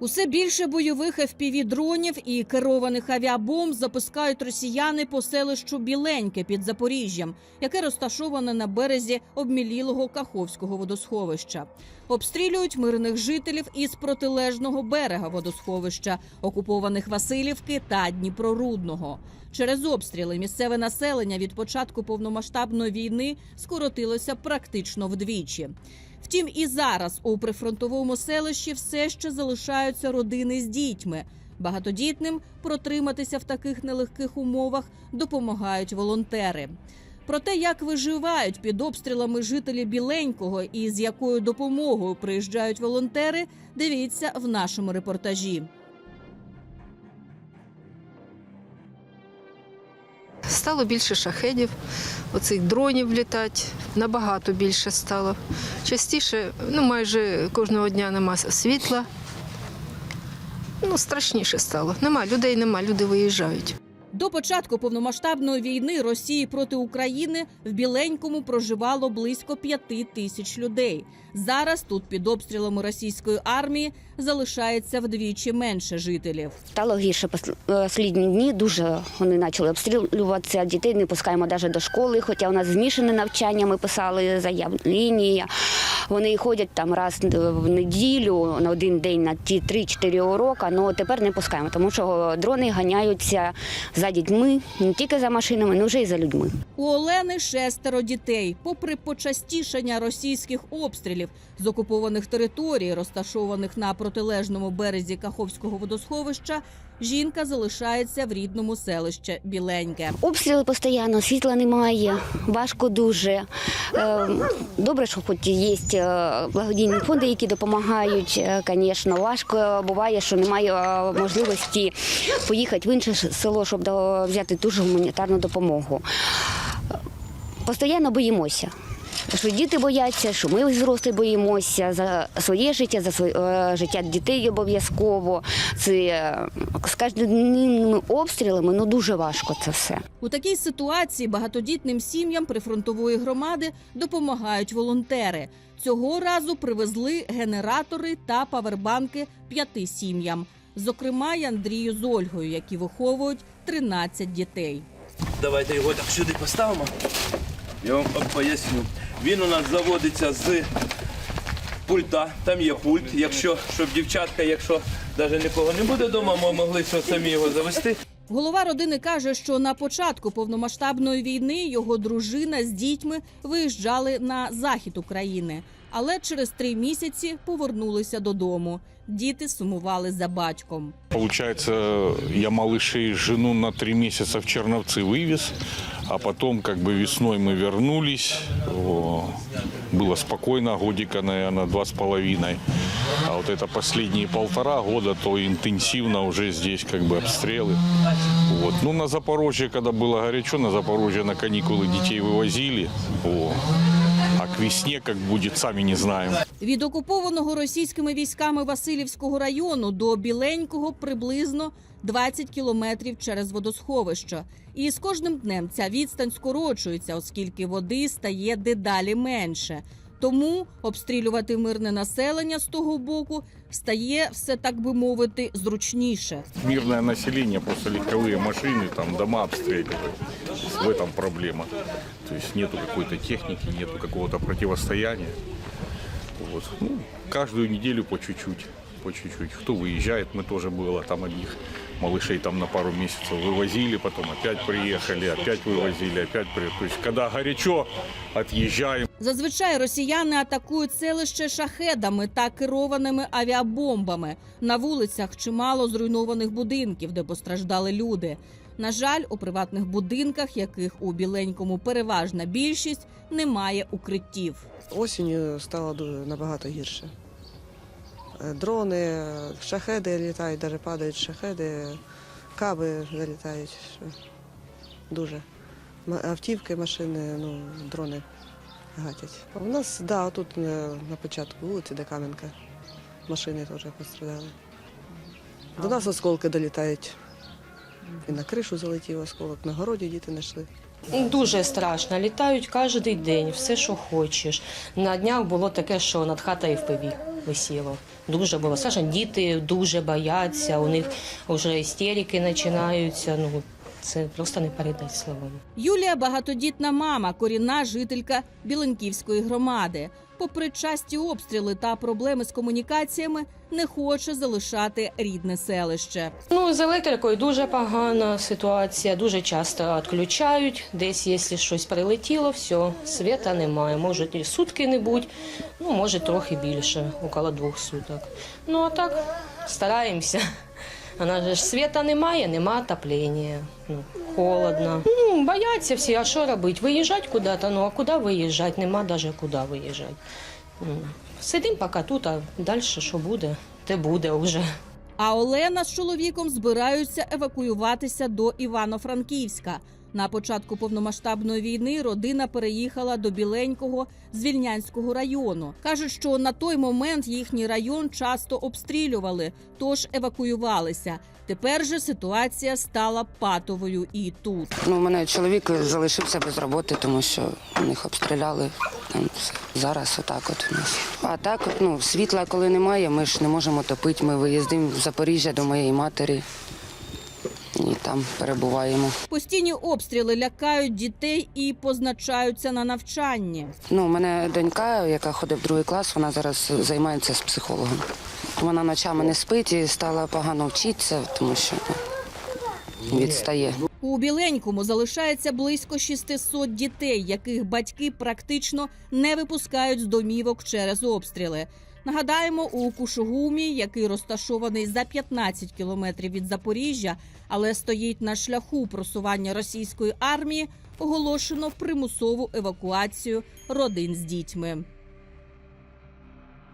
Усе більше бойових FPV-дронів і керованих авіабомб запускають росіяни по селищу Біленьке під Запоріжжям, яке розташоване на березі обмілілого Каховського водосховища. Обстрілюють мирних жителів із протилежного берега водосховища, окупованих Васильівки та Дніпрорудного. Через обстріли місцеве населення від початку повномасштабної війни скоротилося практично вдвічі. Втім, і зараз у прифронтовому селищі все ще залишаються родини з дітьми. Багатодітним протриматися в таких нелегких умовах допомагають волонтери. Про те, як виживають під обстрілами жителі Біленького і з якою допомогою приїжджають волонтери, дивіться в нашому репортажі. Стало більше шахедів, оцих дронів літати, набагато більше стало. Частіше, ну майже кожного дня нема світла. Ну, страшніше стало. Нема людей, нема, люди виїжджають. До початку повномасштабної війни Росії проти України в Біленькому проживало близько п'яти тисяч людей. Зараз тут під обстрілами російської армії залишається вдвічі менше жителів. Стало гірше пос- останні дні. Дуже вони почали обстрілюватися. Дітей не пускаємо навіть до школи. Хоча у нас змішане навчання. Ми писали заявлення. Вони ходять там раз в неділю на один день на ті 3-4 уроки. але тепер не пускаємо, тому що дрони ганяються за дітьми, не тільки за машинами, але вже й за людьми. У Олени шестеро дітей. Попри почастішання російських обстрілів з окупованих територій, розташованих на протилежному березі Каховського водосховища, жінка залишається в рідному селищі Біленьке. Обстріли постійно, світла немає, важко дуже. Е, Добре, що хоч є е, благодійні фонди, які допомагають. Звісно, важко буває, що немає е, можливості поїхати в інше село, щоб до- взяти ту ж гуманітарну допомогу. Постійно боїмося. Що діти бояться, що ми взрослі боїмося за своє життя, за своє е, життя дітей обов'язково. Це е, з кожними обстрілами ну дуже важко це все. У такій ситуації багатодітним сім'ям прифронтової громади допомагають волонтери. Цього разу привезли генератори та павербанки п'яти сім'ям, зокрема й Андрію з Ольгою, які виховують 13 дітей. Давайте його так сюди поставимо. Я вам поясню. Він у нас заводиться з пульта. Там є пульт. Якщо щоб дівчатка, якщо навіть нікого не буде вдома, ми могли самі його завести. Голова родини каже, що на початку повномасштабної війни його дружина з дітьми виїжджали на захід України, але через три місяці повернулися додому. Діти сумували за батьком. Получается, я малышей жену на три месяца в Черновцы вывез, а потом как бы весной мы вернулись. О, Было спокойно, годика, наверное, два с половиной. А вот это последние полтора года, то интенсивно уже здесь как бы обстрелы. Вот. Ну, на Запорожье, когда было горячо, на Запорожье на каникулы детей вывозили. О. А к весне как будет, сами не знаем. Від окупованого російськими військами Васильівського району до Біленького приблизно 20 кілометрів через водосховище. І з кожним днем ця відстань скорочується, оскільки води стає дедалі менше. Тому обстрілювати мирне населення з того боку стає все так би мовити зручніше. Мирное население, просто легковые машины, там дома обстреливают. То есть В этом проблема. То есть нету какой-то техники, нету какого-то противостояния. Вот. Ну, каждую неделю по чуть-чуть, по чуть-чуть. Кто выезжает, мы тоже было там одних малышей там на пару месяцев вывозили, потом опять приехали, опять вывозили, опять приехали. То есть когда горячо, отъезжаем. Зазвичай росіяни атакують селище шахедами та керованими авіабомбами. На вулицях чимало зруйнованих будинків, де постраждали люди. На жаль, у приватних будинках, яких у біленькому переважна більшість, немає укриттів. Осінню стало дуже набагато гірше. Е, Дрони, шахеди літають, навіть падають шахеди, каби залітають. Дуже. Автівки, машини, ну, дрони гатять. У нас, да, тут на, на початку вулиці, де Кам'янка, машини теж пострадали. До нас осколки долітають. І на кришу залетів осколок, на городі діти знайшли. Дуже страшно. Літають кожен день, все, що хочеш. На днях було таке, що над хатою впиві. висіло. Дуже було страшно. Діти дуже бояться, у них вже істерики починаються. Ну, це просто не передати словами. Юлія багатодітна мама, корінна жителька Біленківської громади. Попри часті обстріли та проблеми з комунікаціями, не хоче залишати рідне селище. Ну, з електрикою дуже погана ситуація, дуже часто відключають. Десь, якщо щось прилетіло, все, світа немає. Може і сутки не будь, ну, може трохи більше, около двох суток. Ну, а так стараємося. Вона ж світа немає, нема отоплення, ну, холодно. Ну, бояться всі, а що робити? Виїжджати куди-то, ну а куди виїжджати? Нема навіть куди виїжджати. Ну, Сидимо поки тут, а далі що буде, те буде вже. А Олена з чоловіком збираються евакуюватися до Івано-Франківська. На початку повномасштабної війни родина переїхала до Біленького з Вільнянського району. кажуть, що на той момент їхній район часто обстрілювали, тож евакуювалися. Тепер же ситуація стала патовою і тут. Ну, у мене чоловік залишився без роботи, тому що їх обстріляли. Там. Зараз отак от у нас. А так, ну, світла, коли немає, ми ж не можемо топити. Ми виїздимо в Запоріжжя до моєї матері і там перебуваємо. Постійні обстріли лякають дітей і позначаються на навчанні. Ну, у мене донька, яка ходить в другий клас, вона зараз займається з психологом. Вона ночами не спить і стала погано вчитися, тому що ну, відстає. У Біленькому залишається близько 600 дітей, яких батьки практично не випускають з домівок через обстріли. Нагадаємо, у Кушугумі, який розташований за 15 кілометрів від Запоріжжя, але стоїть на шляху просування російської армії, оголошено примусову евакуацію родин з дітьми.